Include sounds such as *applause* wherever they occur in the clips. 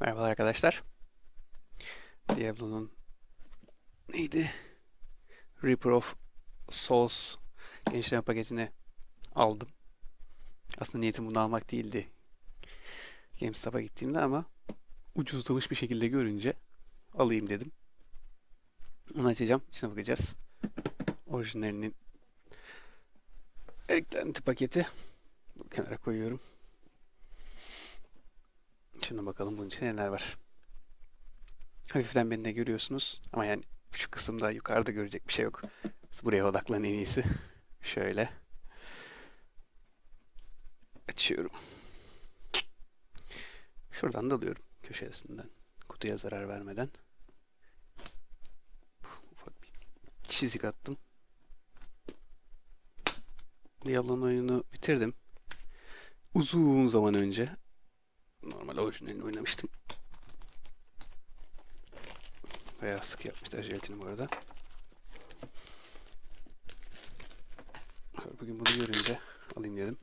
Merhabalar arkadaşlar. Diablo'nun neydi? Reaper of Souls genişleme paketini aldım. Aslında niyetim bunu almak değildi. GameStop'a gittiğimde ama ucuzlamış bir şekilde görünce alayım dedim. Onu açacağım. İçine bakacağız. Orijinalinin eklenti paketi. Bu kenara koyuyorum. Şimdi bakalım bunun içinde neler var. Hafiften beni de görüyorsunuz. Ama yani şu kısımda yukarıda görecek bir şey yok. Siz buraya odaklan en iyisi. Şöyle. Açıyorum. Şuradan da alıyorum. Köşesinden. Kutuya zarar vermeden. Ufak bir çizik attım. Diablo'nun oyununu bitirdim. Uzun zaman önce. Normal orijinalini oynamıştım. Bayağı sık yapmışlar jelatini bu arada. Bugün bunu görünce alayım dedim.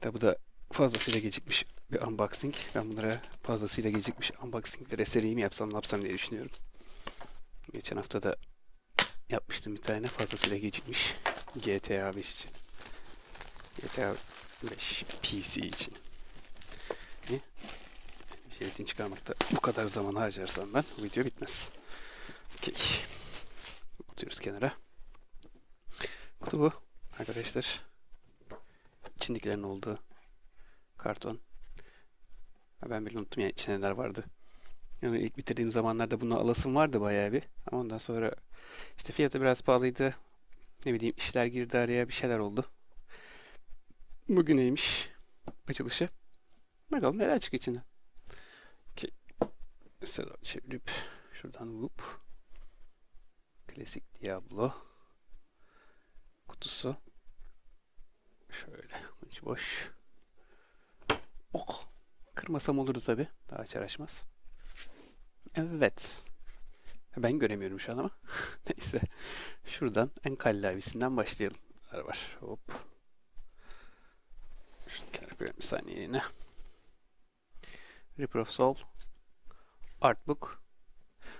Tabi bu da fazlasıyla gecikmiş bir unboxing. Ben bunlara fazlasıyla gecikmiş unboxinglere seri mi yapsam ne yapsam diye düşünüyorum. Geçen hafta da yapmıştım bir tane fazlasıyla gecikmiş GTA 5 için. GTA 5 PC için. Ne? Jelatin çıkarmakta bu kadar zaman harcarsam ben bu video bitmez. Okey. Atıyoruz kenara. Kutu bu arkadaşlar. İçindekilerin olduğu karton. Ben bile unuttum yani içinde neler vardı. Yani ilk bitirdiğim zamanlarda bunu alasım vardı bayağı bir. Ama ondan sonra işte fiyatı biraz pahalıydı. Ne bileyim işler girdi araya bir şeyler oldu. Bugün neymiş açılışı. Bakalım neler çıkıyor içinden. Mesela çevirip şuradan whoop. Klasik Diablo kutusu. Şöyle. içi boş. Oh. Kırmasam olurdu tabi. Daha açar açmaz. Evet. Ben göremiyorum şu an ama. *laughs* Neyse. Şuradan en kallavisinden başlayalım. Var var. Hop. Şunu kenara koyalım bir saniye yine. Reaper of Soul. Artbook.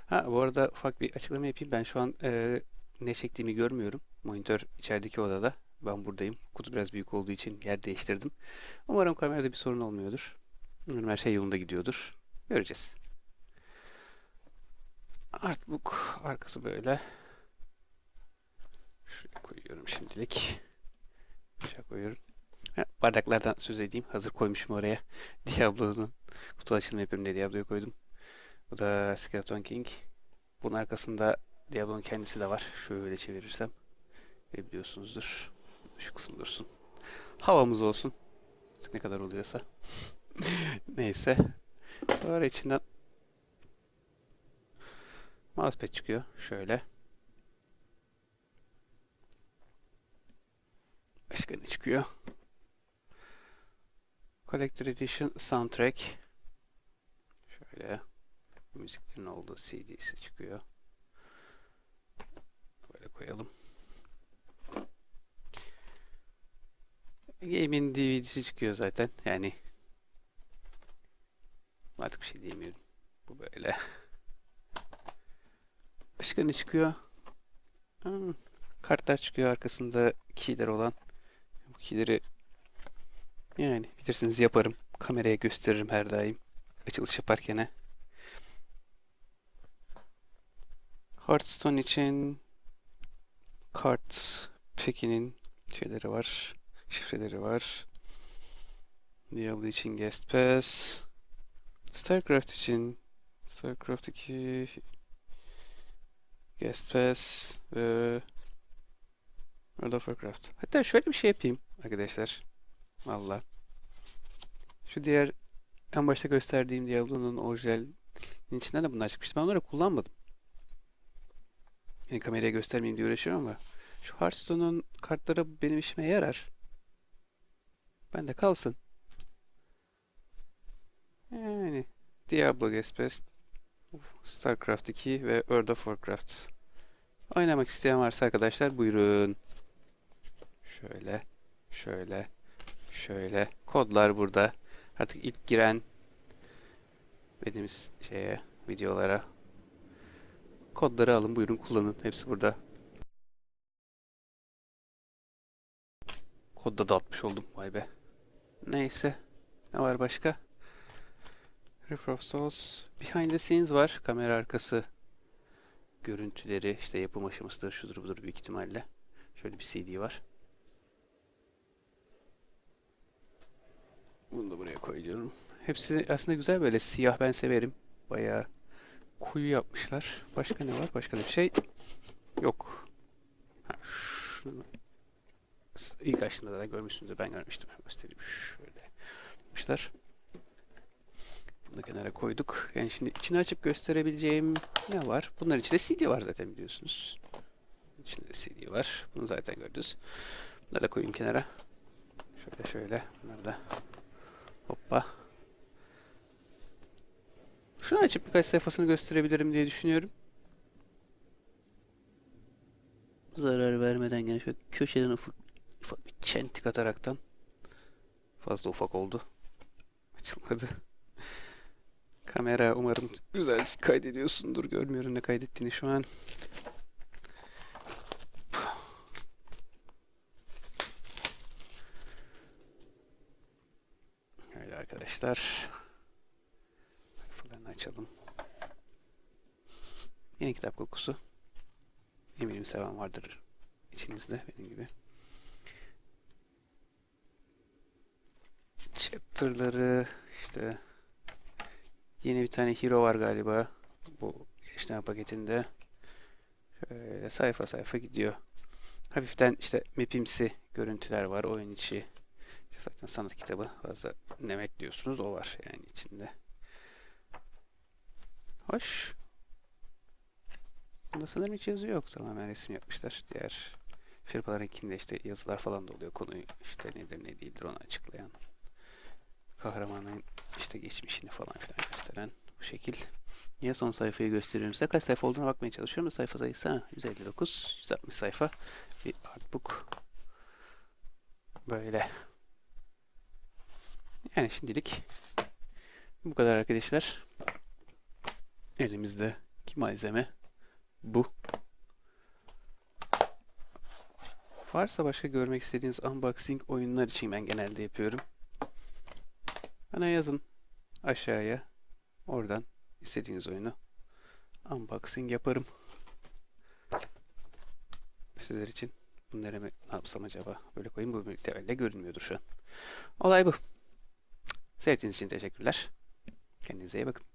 Ha bu arada ufak bir açıklama yapayım. Ben şu an e, ne çektiğimi görmüyorum. Monitör içerideki odada. Ben buradayım. Kutu biraz büyük olduğu için yer değiştirdim. Umarım kamerada bir sorun olmuyordur. Umarım her şey yolunda gidiyordur. Göreceğiz. Artbook arkası böyle. Şuraya koyuyorum şimdilik. Aşağı koyuyorum. Ha, bardaklardan söz edeyim. Hazır koymuşum oraya. *laughs* Diablo'nun kutu açılımı yapıyorum diye Diablo'yu koydum. Bu da Skeleton King. Bunun arkasında Diablo'nun kendisi de var. Şöyle çevirirsem. Biliyorsunuzdur. Şu kısım dursun. Havamız olsun. Ne kadar oluyorsa. *laughs* Neyse. Sonra içinden mousepad çıkıyor. Şöyle. Başka ne çıkıyor? Collector Edition Soundtrack. Şöyle. Müziklerin olduğu CD'si çıkıyor. Böyle koyalım. Game'in DVD'si çıkıyor zaten. Yani artık bir şey diyemiyorum. Bu böyle. Başka ne çıkıyor? Hmm, kartlar çıkıyor arkasında keyler olan. Bu keyleri yani bilirsiniz yaparım. Kameraya gösteririm her daim. Açılış yaparken. Hearthstone için Cards Pekin'in şeyleri var. Şifreleri var. Diablo için Guest Pass. StarCraft için StarCraft 2 Guest Pass ve World of Warcraft. Hatta şöyle bir şey yapayım arkadaşlar. Valla. Şu diğer en başta gösterdiğim Diablo'nun orijinal içinden de bunlar çıkmıştı. Ben onları kullanmadım. Yani kameraya göstermeyeyim diye uğraşıyorum ama şu Hearthstone'un kartları benim işime yarar. Ben de kalsın. Yani Diablo Gespes, StarCraft 2 ve World of Warcraft. Oynamak isteyen varsa arkadaşlar buyurun. Şöyle, şöyle, şöyle. Kodlar burada. Artık ilk giren benim şeye videolara. Kodları alın buyurun kullanın. Hepsi burada. Kodda da atmış oldum. Vay be. Neyse. Ne var başka? Riff of Souls. Behind the scenes var. Kamera arkası görüntüleri, işte yapım aşamasıdır, şudur budur büyük ihtimalle. Şöyle bir CD var. Bunu da buraya koyuyorum. Hepsi aslında güzel böyle siyah ben severim. Bayağı kuyu yapmışlar. Başka ne var? Başka bir şey yok. Ha, şunu ilk açtığında da görmüşsündür. Ben görmüştüm. Göstereyim. Şöyle yapmışlar. Bunu kenara koyduk. Yani şimdi içini açıp gösterebileceğim ne var? Bunların içinde CD var zaten biliyorsunuz. İçinde CD var. Bunu zaten gördünüz. Bunları da koyayım kenara. Şöyle şöyle. Bunları da hoppa. Şunu açıp birkaç sayfasını gösterebilirim diye düşünüyorum. Zarar vermeden gene şöyle köşeden ufak, ufak bir çentik ataraktan. Fazla ufak oldu. Açılmadı. Kamera umarım güzel kaydediyorsundur. Görmüyorum ne kaydettiğini şu an. Öyle arkadaşlar. Açalım. Yeni kitap kokusu. Eminim seven vardır içinizde benim gibi. Chapter'ları işte Yeni bir tane hero var galiba. Bu işlem paketinde. Şöyle sayfa sayfa gidiyor. Hafiften işte mapimsi görüntüler var. Oyun içi. Zaten sanat kitabı. Fazla ne bekliyorsunuz o var yani içinde. Hoş. Bunda sanırım hiç yazı yok. Tamamen resim yapmışlar. Diğer firmalarınkinde işte yazılar falan da oluyor. Konuyu işte nedir ne değildir onu açıklayan kahramanın işte geçmişini falan filan gösteren bu şekil. Niye son sayfayı gösteriyorum size? Kaç sayfa olduğuna bakmaya çalışıyorum sayfa sayısı ha, 159, 160 sayfa bir artbook. Böyle. Yani şimdilik bu kadar arkadaşlar. Elimizdeki malzeme bu. Varsa başka görmek istediğiniz unboxing oyunlar için ben genelde yapıyorum. Bana yazın aşağıya. Oradan istediğiniz oyunu unboxing yaparım. Sizler için bunları ne yapsam acaba? Böyle koyayım bu muhtemelen görünmüyordur şu an. Olay bu. Seyrettiğiniz için teşekkürler. Kendinize iyi bakın.